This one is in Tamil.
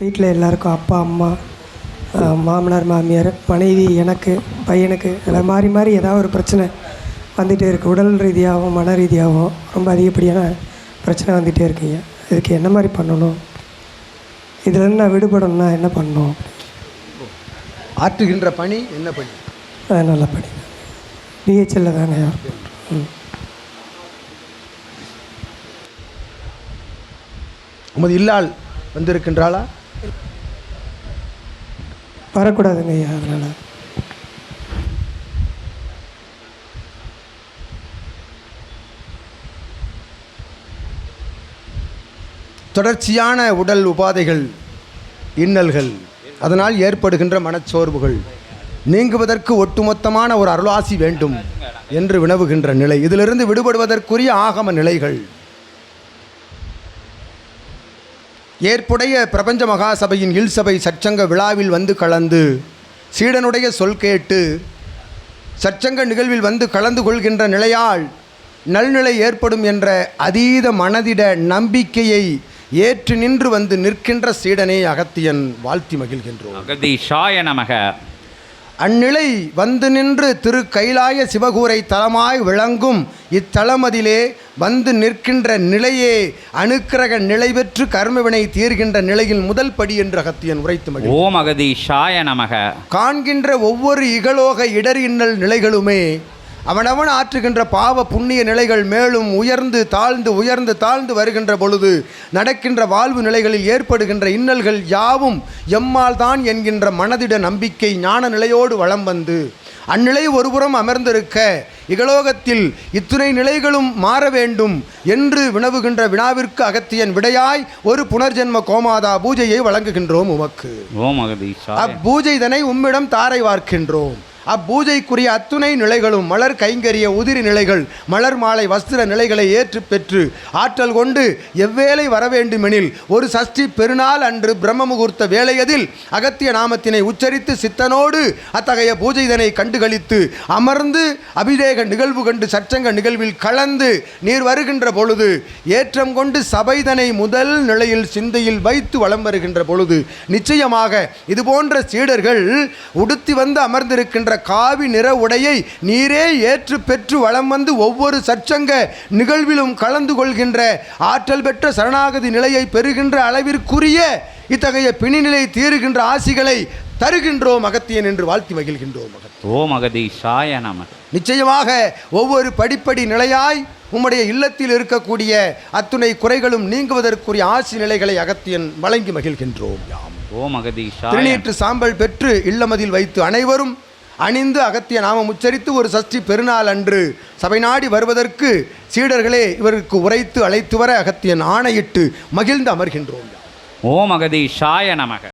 வீட்டில் எல்லாருக்கும் அப்பா அம்மா மாமனார் மாமியார் மனைவி எனக்கு பையனுக்கு எல்லாம் மாறி மாறி ஏதாவது ஒரு பிரச்சனை வந்துகிட்டே இருக்குது உடல் ரீதியாகவும் மன ரீதியாகவும் ரொம்ப அதிகப்படியான பிரச்சனை வந்துகிட்டே இருக்குங்க இதுக்கு என்ன மாதிரி பண்ணணும்? இதுலேருந்து நான் விடுபடணும்னா என்ன பண்ணணும்? ஆற்றுகின்ற பணி என்ன பணி? அது நல்லா படி பிஹெச்எல்ல தானே? ம். உமது இல்லால் வந்திருக்கின்றாளா? வரக்கூடாதுங்க ஐயா அதனால். தொடர்ச்சியான உடல் உபாதைகள் இன்னல்கள் அதனால் ஏற்படுகின்ற மனச்சோர்வுகள் நீங்குவதற்கு ஒட்டுமொத்தமான ஒரு அருளாசி வேண்டும் என்று வினவுகின்ற நிலை. இதிலிருந்து விடுபடுவதற்குரிய ஆகம நிலைகள் ஏற்புடைய பிரபஞ்ச மகாசபையின் இல்சபை சச்சங்க விழாவில் வந்து கலந்து சீடனுடைய சொல் கேட்டு சற்சங்க நிகழ்வில் வந்து கலந்து கொள்கின்ற நிலையால் நல்நிலை ஏற்படும் என்ற அதீத மனதிட நம்பிக்கையை ஏற்று நின்று வந்து நிற்கின்ற சீடனே அகத்தியன் வாழ்த்தி மகிழ்கின்றோம். அகதீஷாய நமக. அந்நிலை வந்து நின்று திரு கைலாய சிவகூரை தலமாய் விளங்கும் இத்தலமதிலே வந்து நிற்கின்ற நிலையே அனுக்கிரக நிலை பெற்று கர்மவினை தீர்கின்ற நிலையின் முதல் படி என்று அகத்தியன் உரைத்து ஓம் நமக. காண்கின்ற ஒவ்வொரு இகலோக இடர் இன்னல் நிலைகளுமே அவனவன் ஆற்றுகின்ற பாவ புண்ணிய நிலைகள் மேலும் உயர்ந்து தாழ்ந்து உயர்ந்து தாழ்ந்து வருகின்ற பொழுது நடக்கின்ற வாழ்வு நிலைகளில் ஏற்படுகின்ற இன்னல்கள் யாவும் எம்மால் தான் என்கின்ற மனதிட நம்பிக்கை ஞான நிலையோடு வளம் வந்து அந்நிலை ஒருபுறம் அமர்ந்திருக்க இகலோகத்தில் இத்துணை நிலைகளும் மாற வேண்டும் என்று வினவுகின்ற வினாவிற்கு அகத்தியன் விடையாய் ஒரு புனர்ஜென்ம கோமாதா பூஜையை வழங்குகின்றோம் உமக்கு. அப்பூஜைதனை உம்மிடம் தாரை வார்க்கின்றோம். அப்பூஜைக்குரிய அத்துணை நிலைகளும் மலர் கைங்கரிய உதிரி நிலைகள் மலர் மாலை வஸ்திர நிலைகளை ஏற்று பெற்று ஆற்றல் கொண்டு எவ்வேளை வரவேண்டுமெனில் ஒரு சஷ்டி பெருநாள் அன்று பிரம்ம முகூர்த்த வேளையதில் அகத்திய நாமத்தினை உச்சரித்து சித்தனோடு அத்தகைய பூஜைதனை கண்டுகளித்து அமர்ந்து அபிஷேக நிகழ்வு கண்டு சற்றங்க நிகழ்வில் கலந்து நீர் வருகின்ற பொழுது ஏற்றம் கொண்டு சபைதனை முதல் நிலையில் சிந்தையில் வைத்து வலம் வருகின்ற பொழுது நிச்சயமாக இது போன்ற சீடர்கள் உடுத்தி வந்து அமர்ந்திருக்கின்ற காவி நிற உடையை நீரே ஏற்று பெற்று வலம் வந்து ஒவ்வொரு சற்சங்க நிகழ்விலும் கலந்து கொள்கின்ற ஆற்றல் பெற்ற சரணாகதி நிலையை பெறுகின்ற அளவிற்குரிய இத்தகைய பிணிநிலை தீருகின்ற ஆசிகளை தருகின்றோம் அகத்தியன் என்று வாழ்த்தி மகிழ்கின்றோம். ஓம் அகதீஷாய நமக நிச்சயமாக ஒவ்வொரு படிப்படி நிலையாய் உம்முடைய இல்லத்தில் இருக்கக்கூடிய அத்துணை குறைகளும் நீங்குவதற்குரிய ஆசி நிலைகளை அகத்தியன் வழங்கி மகிழ்கின்றோம் யாம் ஓம் அகதீஷாய திருநீற்று சாம்பல் பெற்று இல்லமதில் வைத்து அனைவரும் அணிந்து அகத்திய நாமம் உச்சரித்து ஒரு சஷ்டி பெருநாள் அன்று சபை நாடி வருவதற்கு சீடர்களே இவருக்கு உரைத்து அழைத்து வர அகத்தியன் ஆணையிட்டு மகிழ்ந்து அமர்கின்றோம். ஓம் அகதீஷாய நமக.